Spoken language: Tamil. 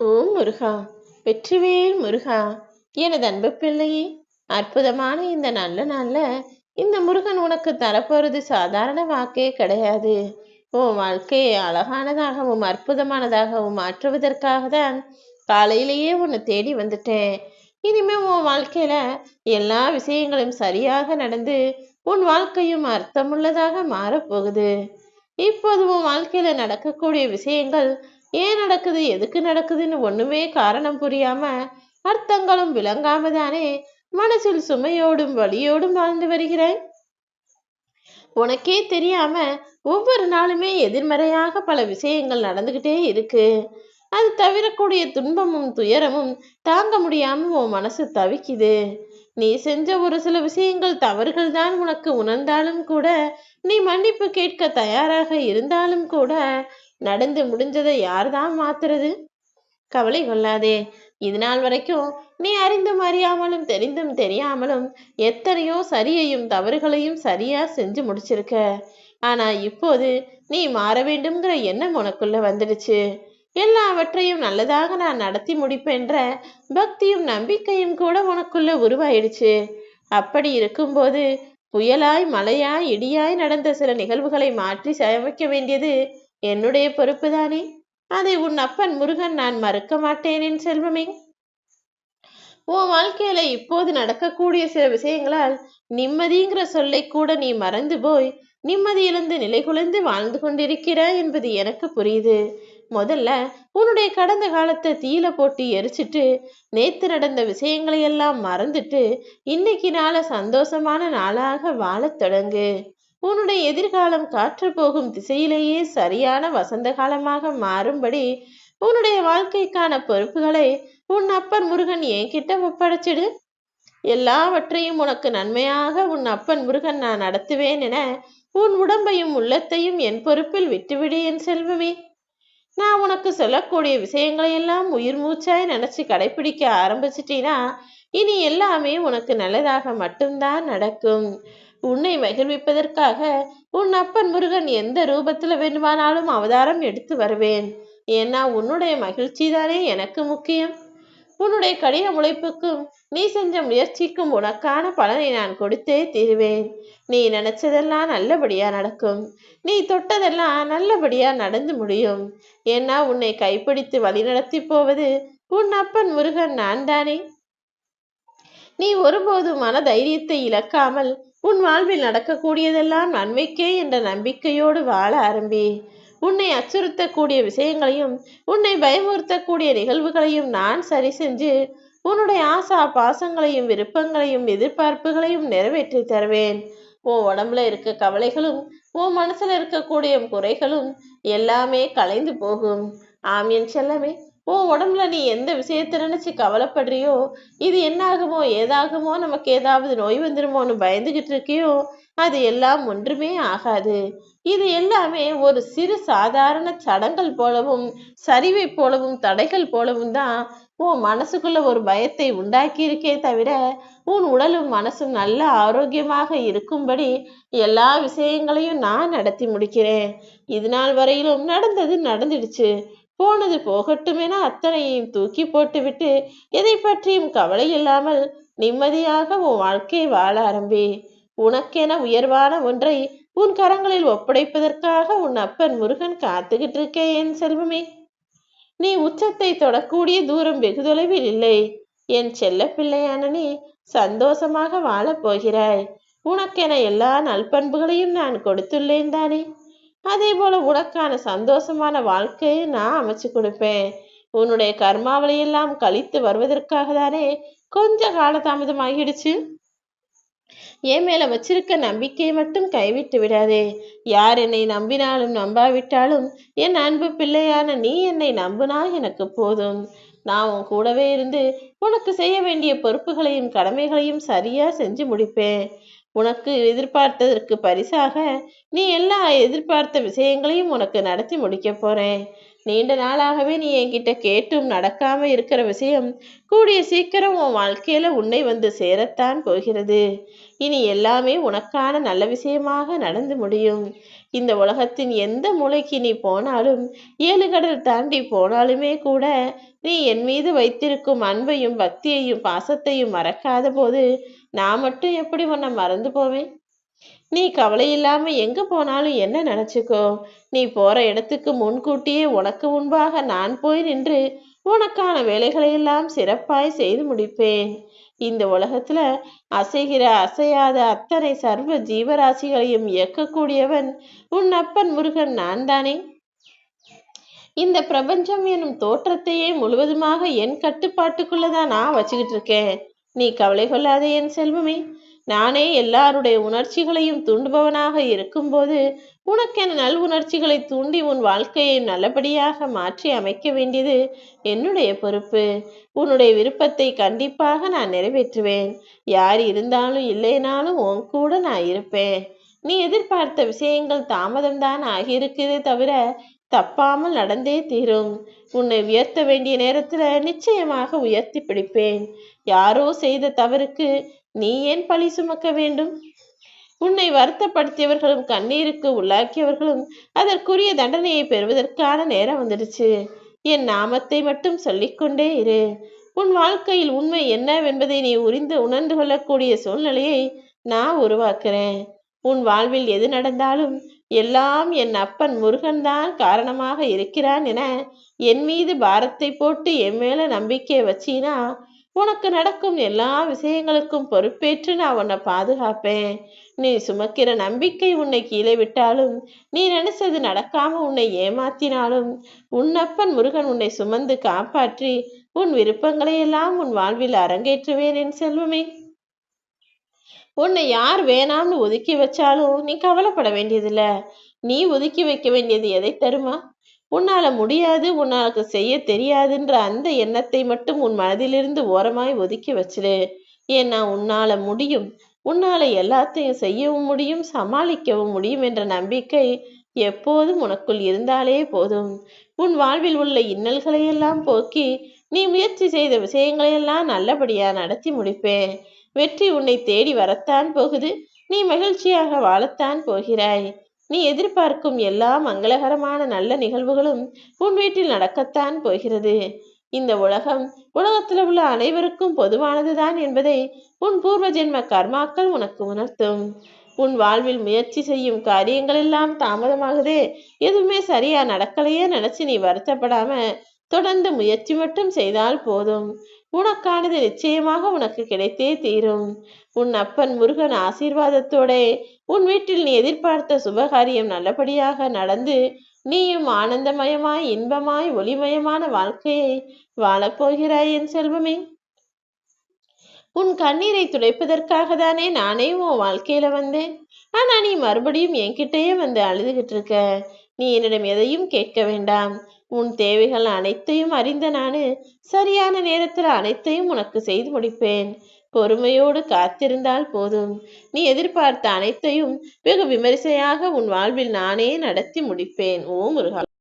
ஓ முருகா வெற்றிவேல் முருகா எனது அன்பு பிள்ளையே அற்புதமான இந்த நல்ல நாள்ல இந்த முருகன் உனக்கு தரப்போறது சாதாரண வாக்கே கிடையாது. உன் வாழ்க்கையை அழகானதாகவும் அற்புதமானதாகவும் மாற்றுவதற்காக தான் காலையிலேயே உன்னை தேடி வந்துட்டேன். இனிமே உன் வாழ்க்கையில எல்லா விஷயங்களும் சரியாக நடந்து உன் வாழ்க்கையும் அர்த்தமுள்ளதாக மாறப்போகுது. இப்போது உன் வாழ்க்கையில நடக்கக்கூடிய விஷயங்கள் ஏன் நடக்குது? எதுக்கு நடக்குதுன்னு ஒண்ணுமே காரணம் புரியாம அர்த்தங்களும் விளங்காம தானே மனசில் சுமையோடும் வழியோடும் வாழ்ந்து வருகிறாய் உனக்கே தெரியாம ஒவ்வொரு நாளுமே எதிர்மறையாக பல விஷயங்கள் நடந்துகிட்டே இருக்கு. அது தவிரக்கூடிய துன்பமும் துயரமும் தாங்க முடியாம உன் மனசு தவிக்குது. நீ செஞ்ச ஒரு சில விஷயங்கள் தவறுகள் தான் உனக்கு உணர்ந்தாலும் கூட நீ மன்னிப்பு கேட்க தயாராக இருந்தாலும் கூட நடந்து முடிஞ்சதை யார்தான் மாத்துறது? கவலை கொள்ளாதே. இது நாள் வரைக்கும் நீ அறிந்தும் அறியாமலும் தெரிந்தும் தெரியாமலும் எத்தனையோ சரியையும் தவறுகளையும் சரியா செஞ்சு முடிச்சிருக்க. ஆனா இப்போது நீ மாற வேண்டும்ங்கிற எண்ணம் உனக்குள்ள வந்துடுச்சு. எல்லாவற்றையும் நல்லதாக நான் நடத்தி முடிப்பேன்ற பக்தியும் நம்பிக்கையும் கூட உனக்குள்ள உருவாயிடுச்சு. அப்படி இருக்கும்போது புயலாய் மழையாய் இடியாய் நடந்த சில நிகழ்வுகளை மாற்றி சமைக்க வேண்டியது என்னுடைய பொறுப்புதானே அதை உன் அப்பன் முருகன் நான் மறுக்க மாட்டேனேன் செல்வமே. உன் வாழ்க்கையில இப்போது நடக்கக்கூடிய சில விஷயங்களால் நிம்மதிங்கிற சொல்லை கூட நீ மறந்து போய் நிம்மதியிலிருந்து நிலை குலைந்து வாழ்ந்து கொண்டிருக்கிறாய் என்பது எனக்கு புரியுது. முதல்ல உன்னுடைய கடந்த காலத்தை தீல போட்டு எரிச்சிட்டு நேத்து நடந்த விஷயங்களை எல்லாம் மறந்துட்டு இன்னைக்கு நாள சந்தோஷமான நாளாக வாழத் தொடங்கு. உன்னுடைய எதிர்காலம் காற்று போகும் திசையிலேயே சரியான வசந்த காலமாக மாறும்படி உன்னுடைய வாழ்க்கைக்கான பொறுப்புகளை உன் அப்பன் முருகன் என்கிட்ட ஒப்படைச்சிடு. எல்லாவற்றையும் உனக்கு நன்மையாக உன் அப்பன் முருகன் நான் நடத்துவேன் என உன் உடம்பையும் உள்ளத்தையும் என் பொறுப்பில் விட்டுவிடு என் செல்வமே. நான் உனக்கு சொல்லக்கூடிய விஷயங்களை எல்லாம் உயிர் மூச்சாய் நினைச்சு கடைபிடிக்க ஆரம்பிச்சிட்டீனா இனி எல்லாமே உனக்கு நல்லதாக மட்டும்தான் நடக்கும். உன்னை மகிழ்விப்பதற்காக உன் அப்பன் முருகன் எந்த ரூபத்துல வேண்டுமானாலும் அவதாரம் எடுத்து வருவேன். ஏன்னா உன்னுடைய மகிழ்ச்சி தானே எனக்கு முக்கியம். உன்னுடைய கடின உழைப்புக்கும் நீ செஞ்ச முயற்சிக்கும் உனக்கான பலனை நான் கொடுத்தே தீருவேன். நீ நினைச்சதெல்லாம் நல்லபடியா நடக்கும். நீ தொட்டதெல்லாம் நல்லபடியா நடந்து முடியும். ஏன்னா உன்னை கைப்பிடித்து வழிநடத்தி போவது உன் அப்பன் முருகன் நான் தானே நீ ஒருபோதும் மன தைரியத்தை இழக்காமல் உன் வாழ்வில் நடக்கக்கூடியதெல்லாம் நன்மைக்கே என்ற நம்பிக்கையோடு வாழ ஆரம்பி. உன்னை அச்சுறுத்தக்கூடிய விஷயங்களையும் உன்னை பயமுறுத்தக்கூடிய நிகழ்வுகளையும் நான் சரி செஞ்சு உன்னுடைய ஆசா பாசங்களையும் விருப்பங்களையும் எதிர்பார்ப்புகளையும் நிறைவேற்றி தருவேன். உன் உடம்புல இருக்க கவலைகளும் உன் மனசுல இருக்கக்கூடிய குறைகளும் எல்லாமே கலைந்து போகும். ஆம் என் செல்லமே உன் உடம்புல நீ எந்த விஷயத்தை நினைச்சு கவலைப்படுறியோ இது என்னாகுமோ ஏதாகுமோ நமக்கு ஏதாவது நோய் வந்துருமோன்னு பயந்துகிட்டு இருக்கியோ அது எல்லாம் ஒன்றுமே ஆகாது. இது எல்லாமே ஒரு சிறு சாதாரண சடங்கள் போலவும் சரிவை போலவும் தடைகள் போலவும் தான் உன் மனசுக்குள்ள ஒரு பயத்தை உண்டாக்கி இருக்கே தவிர உன் உடலும் மனசும் நல்ல ஆரோக்கியமாக இருக்கும்படி எல்லா விஷயங்களையும் நான் நடத்தி முடிக்கிறேன். இது நாள் வரையிலும் நடந்தது நடந்துடுச்சு. போனது போகட்டும் என அத்தனையும் தூக்கி போட்டுவிட்டு எதை பற்றியும் கவலை இல்லாமல் நிம்மதியாக உன் வாழ்க்கையை வாழ ஆரம்பி. உனக்கென உயர்வான ஒன்றை உன் கரங்களில் ஒப்படைப்பதற்காக உன் அப்பன் முருகன் காத்துக்கிட்டு இருக்கே என் செல்வமே. நீ உச்சத்தை தொடக்கூடிய தூரம் வெகு தொலைவில் இல்லை. என் செல்ல பிள்ளையான நீ சந்தோஷமாக வாழப் போகிறாய். உனக்கென எல்லா நல்பண்புகளையும் நான் கொடுத்துள்ளேன் தானே. அதே போல உனக்கான சந்தோஷமான வாழ்க்கையை நான் அமைச்சு கொடுப்பேன். உன்னுடைய கர்மாவளையெல்லாம் கழித்து வருவதற்காக தானே கொஞ்ச காலதாமதம் ஆகிடுச்சு என் மேல வச்சிருக்க நம்பிக்கையை மட்டும் கைவிட்டு விடாதே. யார் என்னை நம்பினாலும் நம்பாவிட்டாலும் என் அன்பு பிள்ளையான நீ என்னை நம்புனா எனக்கு போதும். நான் உன் கூடவே இருந்து உனக்கு செய்ய வேண்டிய பொறுப்புகளையும் கடமைகளையும் சரியா செஞ்சு முடிப்பேன். உனக்கு எதிர்பார்த்ததற்கு பரிசாக நீ எல்லா எதிர்பார்த்த விஷயங்களையும் உனக்கு நடத்தி முடிக்க போறேன். நீண்ட நாளாகவே நீ என்கிட்ட கேட்டும் நடக்காம இருக்கிற விஷயம் கூடிய சீக்கிரம் உன் வாழ்க்கையில உன்னை வந்து சேரத்தான் போகிறது. இனி எல்லாமே உனக்கான நல்ல விஷயமாக நடந்து முடியும். இந்த உலகத்தின் எந்த மூளைக்கு நீ போனாலும் ஏழு கடல் தாண்டி போனாலுமே கூட நீ என் மீது வைத்திருக்கும் அன்பையும் பக்தியையும் பாசத்தையும் மறக்காத போது நான் மட்டும் எப்படி உன்னை மறந்து போவேன்? நீ கவலை இல்லாம எங்க போனாலும் என்ன நினைச்சுக்கோ? நீ போற இடத்துக்கு முன்கூட்டியே உனக்கு முன்பாக நான் போய் நின்று உனக்கான வேலைகளை எல்லாம் சிறப்பாய் செய்து முடிப்பேன். இந்த உலகத்துல அசைகிற அசையாத அத்தனை சர்வ ஜீவராசிகளையும் இயக்கக்கூடியவன் உன் அப்பன் முருகன் நான் தானே இந்த பிரபஞ்சம் எனும் தோற்றத்தையே முழுவதுமாக என் கட்டுப்பாட்டுக்குள்ளதான் நான் வச்சுக்கிட்டு இருக்கேன். நீ கவலை கொள்ளாதே என் செல்வமே. நானே எல்லாருடைய உணர்ச்சிகளையும் தூண்டுபவனாக இருக்கும்போது உனக்கென நல் உணர்ச்சிகளை தூண்டி உன் வாழ்க்கையை நல்லபடியாக மாற்றி அமைக்க வேண்டியது என்னுடைய பொறுப்பு. உன்னுடைய விருப்பத்தை கண்டிப்பாக நான் நிறைவேற்றுவேன். யார் இருந்தாலும் இல்லைனாலும் உன் கூட நான் இருப்பேன். நீ எதிர்பார்த்த விஷயங்கள் தாமதம்தான் ஆகியிருக்கிறதே தவிர தப்பாமல் நடந்தே தீரும். உன்னை உயர்த்த வேண்டிய நேரத்துல நிச்சயமாக உயர்த்தி பிடிப்பேன். யாரோ செய்த தவறுக்கு நீ ஏன் பழி சுமக்க வேண்டும்? உன்னை வருத்தப்படுத்தியவர்களும் கண்ணீருக்கு உள்ளாக்கியவர்களும் அதற்குரிய தண்டனையை பெறுவதற்கான நேரம் வந்துடுச்சு. என் நாமத்தை மட்டும் சொல்லிக்கொண்டே இரு. உன் வாழ்க்கையில் உண்மை என்னவென்பதை நீ உரிந்து உணர்ந்து கொள்ளக்கூடிய சூழ்நிலையை நான் உருவாக்குறேன். உன் வாழ்வில் எது நடந்தாலும் எல்லாம் என் அப்பன் முருகன்தான் காரணமாக இருக்கிறான் என என் மீது பாரத்தை போட்டு என் மேல நம்பிக்கை வச்சினா உனக்கு நடக்கும் எல்லா விஷயங்களுக்கும் பொறுப்பேற்று நான் உன்னை பாதுகாப்பேன். நீ சுமக்கிற நம்பிக்கை உன்னை கீழே விட்டாலும் நீ நினைச்சது நடக்காம உன்னை ஏமாத்தினாலும் உன்னப்பன் முருகன் உன்னை சுமந்து காப்பாற்றி உன் விருப்பங்களை எல்லாம் உன் வாழ்வில் அரங்கேற்றுவேன் என் செல்வமே. உன்னை யார் வேணாம்னு ஒதுக்கி வச்சாலும் நீ கவலைப்பட வேண்டியதில்ல. நீ ஒதுக்கி வைக்க வேண்டியது எதை தருமா? உன்னால முடியாது உன்னாலுக்கு செய்ய தெரியாதுன்ற அந்த எண்ணத்தை மட்டும் உன் மனதிலிருந்து ஓரமாய் ஒதுக்கி வச்சிரு. ஏன்னா உன்னால முடியும். உன்னால எல்லாத்தையும் செய்யவும் முடியும் சமாளிக்கவும் முடியும் என்ற நம்பிக்கை எப்போதும் உனக்குள் இருந்தாலே போதும். உன் வாழ்வில் உள்ள இன்னல்களை எல்லாம் போக்கி நீ முயற்சி செய்த விஷயங்களையெல்லாம் நல்லபடியா நடத்தி முடிப்பேன். வெற்றி உன்னை தேடி வரத்தான் போகுது. நீ மகிழ்ச்சியாக வாழத்தான் போகிறாய். நீ எதிர்பார்க்கும் எல்லா மங்களகரமான நல்ல நிகழ்வுகளும் உன் வீட்டில் நடக்கத்தான் போகிறது. இந்த உலகம் உலகத்தில் உள்ள அனைவருக்கும் பொதுவானதுதான் என்பதை உன் பூர்வ ஜென்ம கர்மாக்கள் உனக்கு உணர்த்தும். உன் வாழ்வில் முயற்சி செய்யும் காரியங்கள் எல்லாம் தாமதமாகுதே. எதுவுமே சரியா நடக்கலையே நினைச்சு நீ வருத்தப்படாம தொடர்ந்து முயற்சி மட்டும் செய்தால் போதும். உனக்கானது நிச்சயமாக உனக்கு கிடைத்தே தீரும். உன் அப்பன் முருகன் ஆசீர்வாதத்தோட உன் வீட்டில் நீ எதிர்பார்த்த சுபகாரியம் நல்லபடியாக நடந்து நீயும் ஆனந்தமயமாய் இன்பமாய் ஒளிமயமான வாழ்க்கையை வாழப்போகிறாய் என் செல்வமே. உன் கண்ணீரை துடைப்பதற்காக தானே நானே உன் வாழ்க்கையில வந்தேன். ஆனா நீ மறுபடியும் என்கிட்டயே வந்து அழுதுகிட்டு இருக்க நீ என்னிடம் எதையும் கேட்க வேண்டாம். உன் தேவைகள் அனைத்தையும் அறிந்த நானு சரியான நேரத்தில் அனைத்தையும் உனக்கு செய்து முடிப்பேன். பொறுமையோடு காத்திருந்தால் போதும். நீ எதிர்பார்த்த அனைத்தையும் வெகு விமரிசையாக உன் வாழ்வில் நானே நடத்தி முடிப்பேன். ஓ முருகா